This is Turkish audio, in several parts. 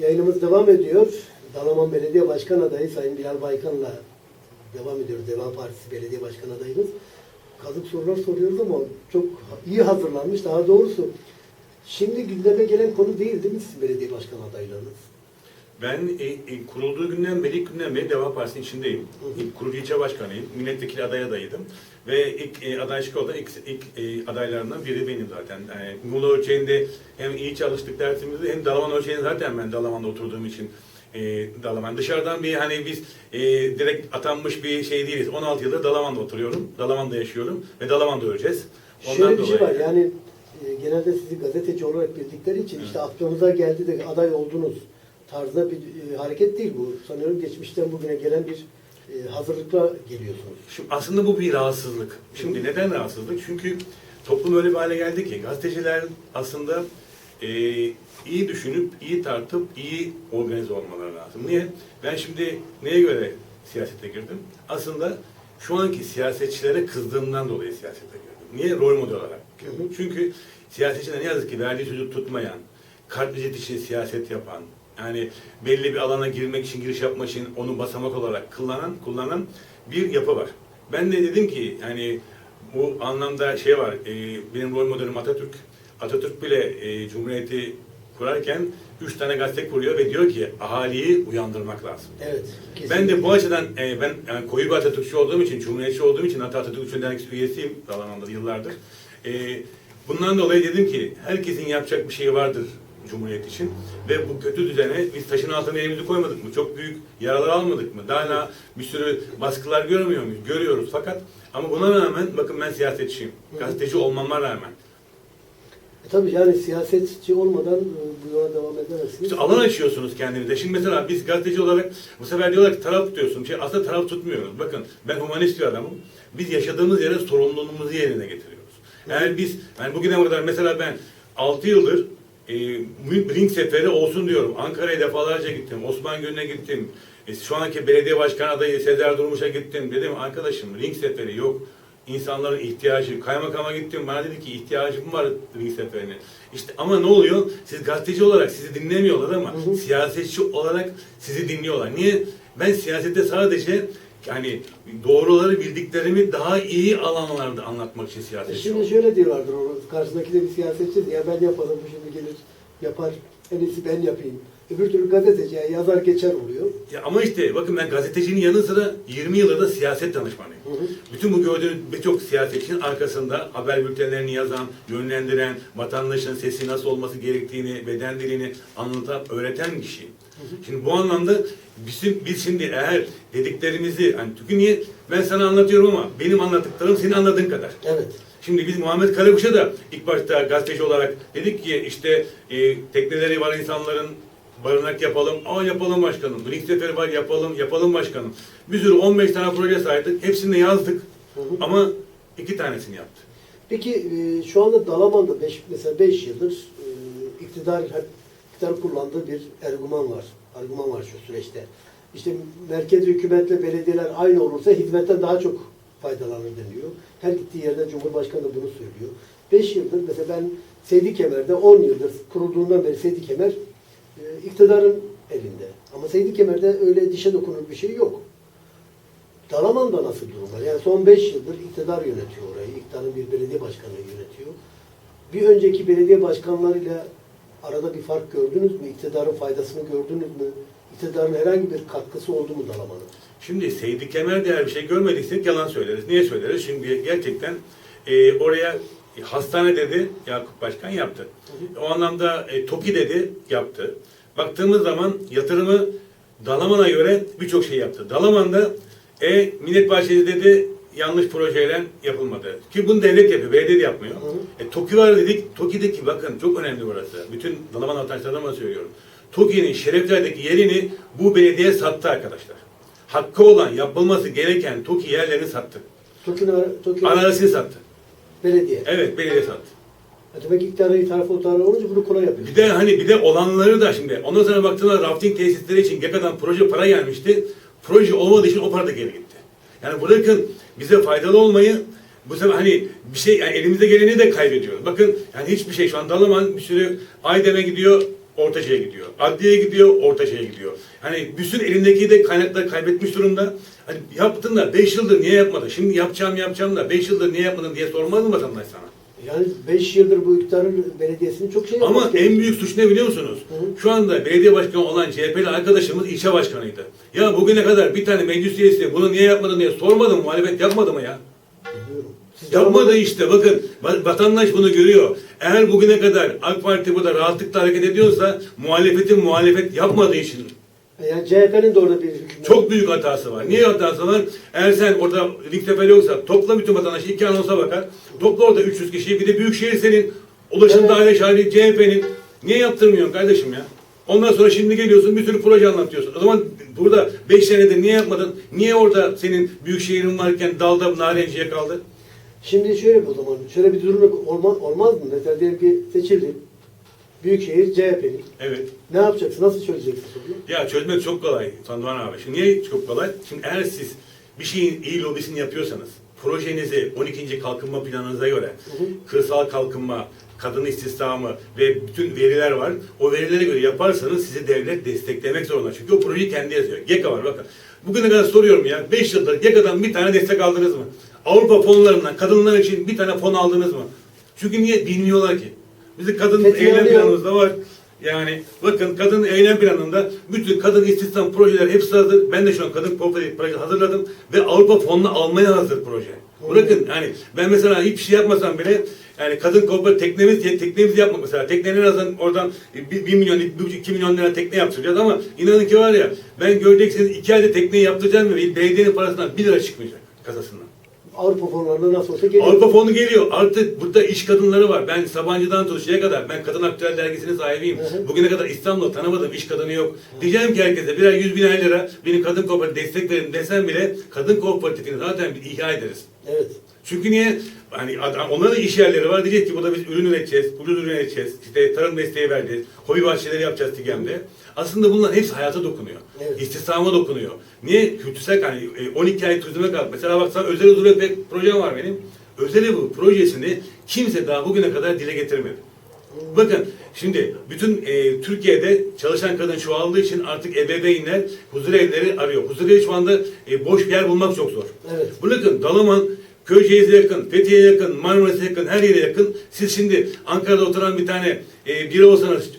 Yayınımız devam ediyor. Dalaman Belediye Başkan Adayı Sayın Bilal Baykan'la devam ediyoruz. Deva Partisi Belediye Başkan Adayımız. Kazık sorular soruyoruz ama çok iyi hazırlanmış. Daha doğrusu şimdi gündeme gelen konu değil değil mi sizin belediye başkan adaylığınız? Ben e, e, kurulduğu günden beri, ilk günden beri Deva Partisi'nin içindeyim. İlk kurucu ilçe başkanıyım. Milletvekili aday adayıydım. Ve ilk e, aday çıkıyordu. İlk, ilk e, adaylarından biri benim zaten. Yani Muğla ölçeğinde hem iyi çalıştık dersimizde hem Dalaman ölçeğinde zaten ben Dalaman'da oturduğum için e, Dalaman. Dışarıdan bir hani biz e, direkt atanmış bir şey değiliz. 16 yıldır Dalaman'da oturuyorum. Dalaman'da yaşıyorum ve Dalaman'da öleceğiz. Şöyle bir şey var yani e, genelde sizi gazeteci olarak bildikleri için işte aklınıza geldi de aday oldunuz tarzda bir e, hareket değil bu. Sanıyorum geçmişten bugüne gelen bir e, hazırlıkla geliyorsunuz. Şimdi aslında bu bir rahatsızlık. Şimdi neden rahatsızlık? Çünkü toplum öyle bir hale geldi ki gazeteciler aslında e, iyi düşünüp, iyi tartıp, iyi organize olmaları lazım. Niye? Ben şimdi neye göre siyasete girdim? Aslında şu anki siyasetçilere kızdığımdan dolayı siyasete girdim. Niye? Rol model olarak girdim. Çünkü siyasetçiler ne yazık ki verdiği sözü tutmayan, kartvizit için siyaset yapan, yani belli bir alana girmek için, giriş yapmak için onu basamak olarak kullanan, kullanan bir yapı var. Ben de dedim ki yani bu anlamda şey var, e, benim rol modelim Atatürk. Atatürk bile e, Cumhuriyeti kurarken üç tane gazete kuruyor ve diyor ki ahaliyi uyandırmak lazım. Evet. Ben de bu açıdan e, ben yani koyu bir Atatürkçü olduğum için, Cumhuriyetçi olduğum için hatta Atatürk Üçüncü Dergisi üyesiyim Dalaman'da yıllardır. E, bundan dolayı dedim ki herkesin yapacak bir şeyi vardır Cumhuriyet için ve bu kötü düzene biz taşın altına elimizi koymadık mı? Çok büyük yaralar almadık mı? Daha hala bir sürü baskılar görmüyor muyuz? Görüyoruz fakat ama buna rağmen bakın ben siyasetçiyim. Gazeteci olmama rağmen. E tabii yani siyasetçi olmadan e, bu yola devam edemezsiniz. İşte alan açıyorsunuz kendinize. Şimdi mesela biz gazeteci olarak bu sefer diyorlar ki taraf tutuyorsun. Şey, aslında taraf tutmuyoruz. Bakın ben humanist bir adamım. Biz yaşadığımız yere sorumluluğumuzu yerine getiriyoruz. Eğer biz, yani bugüne kadar mesela ben 6 yıldır e, ring seferi olsun diyorum. Ankara'ya defalarca gittim. Osman Gölü'ne gittim. E, şu anki belediye başkanı adayı Sezer Durmuş'a gittim. Dedim arkadaşım ring seferi yok. İnsanların ihtiyacı. Kaymakama gittim. Bana dedi ki ihtiyacım var ring seferine. İşte ama ne oluyor? Siz gazeteci olarak sizi dinlemiyorlar ama Hı hı. siyasetçi olarak sizi dinliyorlar. Niye? Ben siyasette sadece yani doğruları bildiklerimi daha iyi alanlarda anlatmak için E siyasetçi Şimdi oldum. şöyle diyorlardır karşısındaki de bir siyasetçi ya ben yaparım bu şimdi gelir yapar en iyisi ben yapayım. Öbür türlü gazeteci yani yazar geçer oluyor. Ya ama işte bakın ben gazetecinin yanı sıra 20 yıldır da siyaset danışmanıyım. Hı hı. Bütün bu gördüğünüz birçok siyasetçinin arkasında haber bültenlerini yazan, yönlendiren, vatandaşın sesi nasıl olması gerektiğini, beden dilini anlatan, öğreten kişi. Şimdi bu anlamda bizim biz şimdi eğer dediklerimizi hani çünkü niye ben sana anlatıyorum ama benim anlattıklarım senin anladığın kadar. Evet. Şimdi biz Muhammed Karabuş'a da ilk başta gazeteci olarak dedik ki işte e, tekneleri var insanların barınak yapalım. Aa yapalım başkanım. Ring seferi var yapalım, yapalım başkanım. Bir sürü 15 tane proje saydık. Hepsini yazdık. Hı hı. Ama iki tanesini yaptı. Peki e, şu anda Dalaman'da beş, mesela 5 yıldır e, iktidar hep iktidar kullandığı bir argüman var. Argüman var şu süreçte. İşte merkez hükümetle belediyeler aynı olursa hizmetten daha çok faydalanır deniyor. Her gittiği yerde Cumhurbaşkanı da bunu söylüyor. 5 yıldır mesela ben Seydi Kemer'de 10 yıldır kurulduğundan beri Seydi Kemer e, iktidarın elinde. Ama Seydi Kemer'de öyle dişe dokunur bir şey yok. Dalaman'da nasıl durumlar? Yani son 5 yıldır iktidar yönetiyor orayı. İktidarın bir belediye başkanı yönetiyor. Bir önceki belediye başkanlarıyla arada bir fark gördünüz mü? İktidarın faydasını gördünüz mü? İktidarın herhangi bir katkısı oldu mu Dalaman'a? Şimdi Seydi Kemer değer bir şey görmediysek yalan söyleriz. Niye söyleriz? Çünkü gerçekten e, oraya e, hastane dedi Yakup Başkan yaptı. O anlamda e, TOKİ dedi yaptı. Baktığımız zaman yatırımı Dalaman'a göre birçok şey yaptı. Dalaman'da e, Millet Bahçesi dedi yanlış projeyle yapılmadı. Ki bunu devlet yapıyor, belediye yapmıyor. Hı E, TOKİ var dedik. TOKİ'deki bakın çok önemli burası. Bütün Dalaman vatandaşlarına söylüyorum. TOKİ'nin Şerefler'deki yerini bu belediye sattı arkadaşlar. Hakkı olan yapılması gereken TOKİ yerlerini sattı. Tokin, Tokin Arazisini sattı. Belediye. Evet belediye sattı. E Demek ki iktidarın tarafı o tarafı olunca bunu kolay yapıyor. Bir de hani bir de olanları da şimdi ondan sonra baktığında rafting tesisleri için GEKA'dan proje para gelmişti. Proje olmadığı için o para da geri gitti. Yani bırakın bize faydalı olmayı bu sefer hani bir şey yani elimize geleni de kaybediyoruz. Bakın yani hiçbir şey şu an Dalaman bir sürü Aydem'e gidiyor Ortaçay'a gidiyor. Adliyeye gidiyor, Ortaçay'a gidiyor. Hani bütün elindeki de kaynakları kaybetmiş durumda. Hani yaptın da 5 yıldır niye yapmadın? Şimdi yapacağım yapacağım da 5 yıldır niye yapmadın diye sormaz mı vatandaş sana? Yani 5 yıldır bu iktidarın belediyesinin çok şey Ama en gerekiyor. büyük suç ne biliyor musunuz? Hı. Şu anda belediye başkanı olan CHP'li arkadaşımız ilçe başkanıydı. Ya bugüne kadar bir tane meclis üyesi bunu niye yapmadın diye sormadı mı? Muhalefet yapmadı mı ya? Yapmadı işte bakın va- vatandaş bunu görüyor. Eğer bugüne kadar AK Parti burada rahatlıkla hareket ediyorsa muhalefetin muhalefet yapmadığı için Yani CHP'nin de orada bir hükmü çok büyük hatası var. Niye hatası var? Eğer sen orada lig tepeli yoksa topla bütün vatandaşı iki anonsa bakar. Topla orada 300 kişiyi bir de Büyükşehir senin. Ulaşım Evet. daire şahidi CHP'nin. Niye yaptırmıyorsun kardeşim ya? Ondan sonra şimdi geliyorsun bir sürü proje anlatıyorsun. O zaman burada 5 senedir niye yapmadın? Niye orada senin Büyükşehir'in varken dalda narenciye kaldı? Şimdi şöyle o zaman, şöyle bir durum olmaz, olmaz mı? Mesela diyelim ki seçildi. Büyükşehir CHP'nin. Evet. Ne yapacaksın? Nasıl çözeceksin sorunu? Ya çözmek çok kolay Sandoğan abi. Şimdi niye çok kolay? Şimdi eğer siz bir şeyin iyi lobisini yapıyorsanız, projenizi 12. kalkınma planınıza göre, Hı hı. kırsal kalkınma, kadın istihdamı ve bütün veriler var. O verilere göre yaparsanız sizi devlet desteklemek zorunda. Çünkü o projeyi kendi yazıyor. GEKA var bakın. Bugüne kadar soruyorum ya, 5 yıldır GEKA'dan bir tane destek aldınız mı? Avrupa fonlarından kadınlar için bir tane fon aldınız mı? Çünkü niye? Bilmiyorlar ki. Bizim kadın Peki, eylem yani- planımızda var. Yani bakın kadın eylem planında bütün kadın istihdam projeleri hepsi hazır. Ben de şu an kadın kooperatif proje hazırladım ve Avrupa fonunu almaya hazır proje. Bırakın hani ben mesela hiçbir şey yapmasam bile yani kadın kooperatif teknemiz teknemizi yapmak mesela teknenin azından oradan bir, bir milyon, bir iki milyon lira tekne yaptıracağız ama inanın ki var ya ben göreceksiniz iki ayda tekneyi yaptıracağım ve belediyenin parasından bir lira çıkmayacak kasasından. Avrupa fonlarında nasıl olsa geliyor. Avrupa fonu geliyor. Artık burada iş kadınları var. Ben Sabancı'dan tut şeye kadar. Ben Kadın Aktüel Dergisi'nin sahibiyim. Hı hı. Bugüne kadar İstanbul'da tanımadığım iş kadını yok. Diyeceğim ki herkese birer yüz biner lira benim kadın kooperatif destek verin desem bile kadın kooperatifini zaten bir ihya ederiz. Evet. Çünkü niye? Hani onların da iş yerleri var. Diyecek ki burada biz ürün üreteceğiz, ucuz ürün üreteceğiz. İşte tarım desteği vereceğiz. Hobi bahçeleri yapacağız TİGEM'de. Aslında bunların hepsi hayata dokunuyor. Evet. İstihdama dokunuyor. Niye? Kültürsel hani e, 12 ay turizme kalk. Mesela bak sana özel huzur ve projem var benim. Özel evi projesini kimse daha bugüne kadar dile getirmedi. Bakın şimdi bütün e, Türkiye'de çalışan kadın çoğaldığı için artık ebeveynler huzur evleri arıyor. Huzur evi şu anda e, boş bir yer bulmak çok zor. Evet. Bırakın Dalaman, Köyceğiz'e yakın, Fethiye'ye yakın, Marmaris'e yakın, her yere yakın. Siz şimdi Ankara'da oturan bir tane e, biri olsanız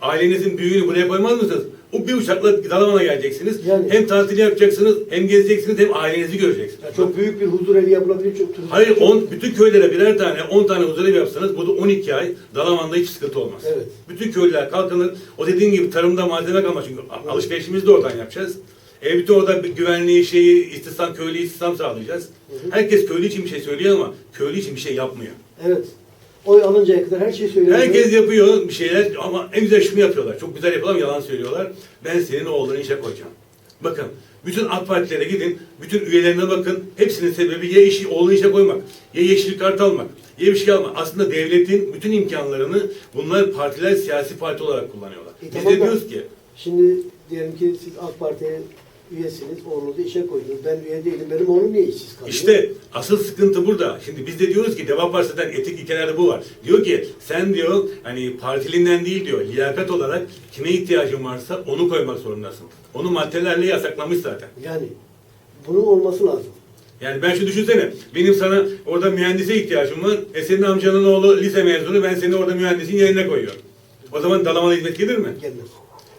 ailenizin büyüğünü buraya koymaz mısınız? O bir uçakla Dalaman'a geleceksiniz. Yani. Hem tatil yapacaksınız, hem gezeceksiniz, hem ailenizi göreceksiniz. Yani çok büyük bir huzur evi yapılabilir. Çok turizm- Hayır, çok- on, bütün köylere birer tane, 10 tane huzurevi yapsanız burada 12 ay Dalaman'da hiç sıkıntı olmaz. Evet. Bütün köylüler kalkınır. O dediğin gibi tarımda malzeme kalmaz çünkü a- alışverişimizi de oradan yapacağız. E bütün orada bir güvenliği, şeyi, istihdam, köylü istihdam sağlayacağız. Herkes köylü için bir şey söylüyor ama köylü için bir şey yapmıyor. Evet. Oy alıncaya kadar her şeyi söylüyor. Herkes yapıyor bir şeyler ama en güzel şunu yapıyorlar. Çok güzel yapıyorlar ama yalan söylüyorlar. Ben senin oğlunu işe koyacağım. Bakın bütün AK Partilere gidin, bütün üyelerine bakın. Hepsinin sebebi ya işi oğlunu işe koymak, ya yeşil kart almak, ya bir şey almak. Aslında devletin bütün imkanlarını bunlar partiler siyasi parti olarak kullanıyorlar. E, Biz tamam de diyoruz ki Şimdi diyelim ki siz AK Parti'ye üyesiniz, oğlunuzu işe koydunuz. Ben üye değilim, benim oğlum niye işsiz kalıyor? İşte asıl sıkıntı burada. Şimdi biz de diyoruz ki Deva Partisi'den etik ilkelerde bu var. Diyor ki sen diyor hani partilinden değil diyor liyakat olarak kime ihtiyacın varsa onu koymak zorundasın. Onu maddelerle yasaklamış zaten. Yani bunun olması lazım. Yani ben şu düşünsene benim sana orada mühendise ihtiyacım var. E senin amcanın oğlu lise mezunu ben seni orada mühendisin yerine koyuyorum. O zaman Dalaman'a hizmet gelir mi? Gelmez.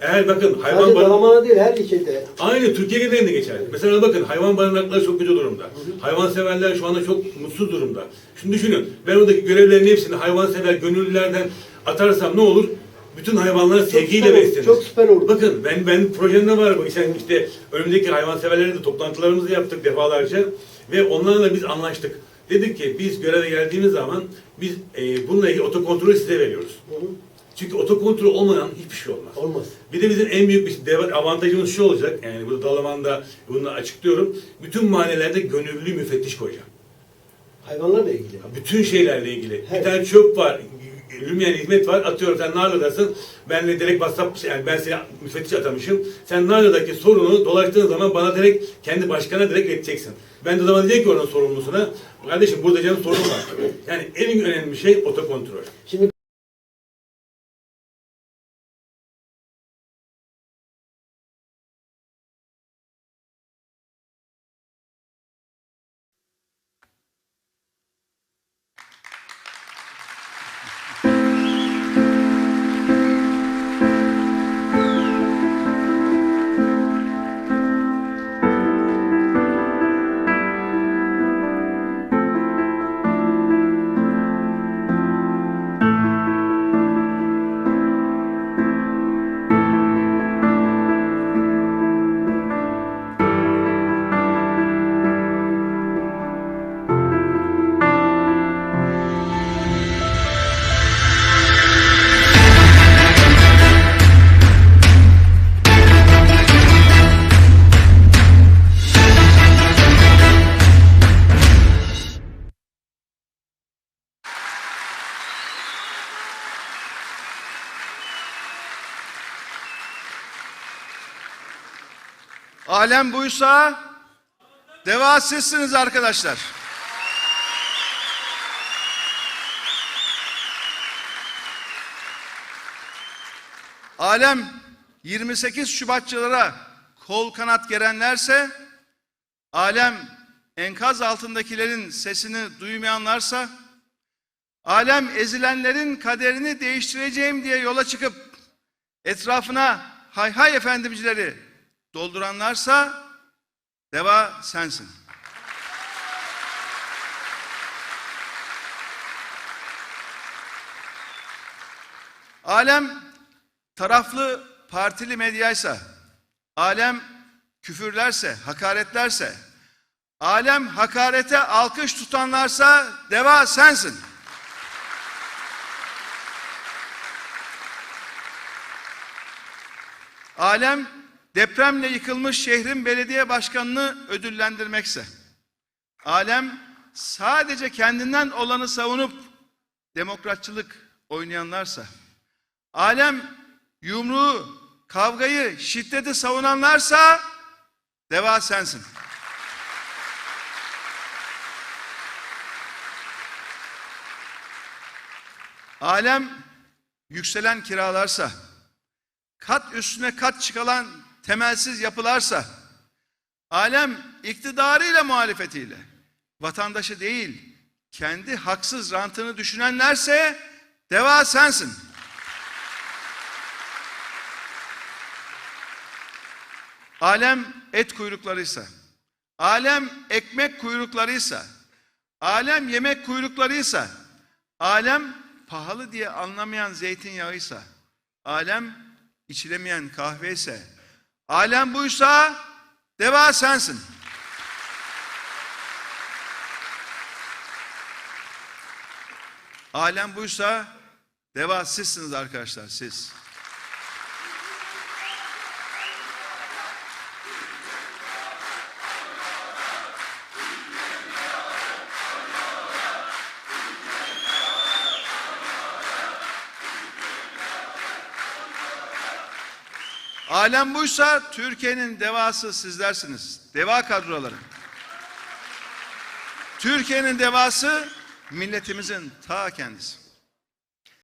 Eğer bakın hayvan Sadece barın- Dalaman'a değil her ilçede. Aynı Türkiye genelinde geçerli. Mesela bakın hayvan barınakları çok kötü durumda. Hayvanseverler şu anda çok mutsuz durumda. Şimdi düşünün ben oradaki görevlerin hepsini hayvansever gönüllülerden atarsam ne olur? Bütün hayvanlar sevgiyle beslenir. çok süper olur. Bakın ben ben projemde var bu. Sen işte önümüzdeki hayvanseverlerle de toplantılarımızı yaptık defalarca ve onlarla biz anlaştık. Dedik ki biz göreve geldiğimiz zaman biz e, bununla ilgili otokontrolü size veriyoruz. Hı hı. Çünkü otokontrol olmadan hiçbir şey olmaz. Olmaz. Bir de bizim en büyük bir avantajımız şu olacak. Yani burada Dalaman'da bunu açıklıyorum. Bütün mahallelerde gönüllü müfettiş koyacağım. Hayvanlarla ilgili. Bütün şeylerle ilgili. Evet. Bir tane çöp var. Yürümeyen hizmet var. Atıyorum sen Narlı'dasın. Ben de direkt WhatsApp, yani ben seni müfettiş atamışım. Sen Narlı'daki sorunu dolaştığın zaman bana direkt kendi başkana direkt edeceksin. Ben de o zaman diyecek ki oranın sorumlusuna. Kardeşim burada canım sorun var. Yani en önemli şey otokontrol. Şimdi Alem buysa deva sizsiniz arkadaşlar. Alem 28 Şubatçılara kol kanat gerenlerse, alem enkaz altındakilerin sesini duymayanlarsa, alem ezilenlerin kaderini değiştireceğim diye yola çıkıp etrafına hay hay efendimcileri dolduranlarsa deva sensin. Alem taraflı partili medyaysa, alem küfürlerse, hakaretlerse, alem hakarete alkış tutanlarsa deva sensin. Alem depremle yıkılmış şehrin belediye başkanını ödüllendirmekse, alem sadece kendinden olanı savunup demokratçılık oynayanlarsa, alem yumruğu, kavgayı, şiddeti savunanlarsa deva sensin. Alem yükselen kiralarsa, kat üstüne kat çıkılan temelsiz yapılarsa, alem iktidarıyla muhalefetiyle, vatandaşı değil, kendi haksız rantını düşünenlerse deva sensin. Alem et kuyruklarıysa, alem ekmek kuyruklarıysa, alem yemek kuyruklarıysa, alem pahalı diye anlamayan zeytinyağıysa, alem içilemeyen kahve ise, alem buysa deva sensin. Alem buysa deva sizsiniz arkadaşlar siz. Alem buysa Türkiye'nin devası sizlersiniz. Deva kadroları. Türkiye'nin devası milletimizin ta kendisi.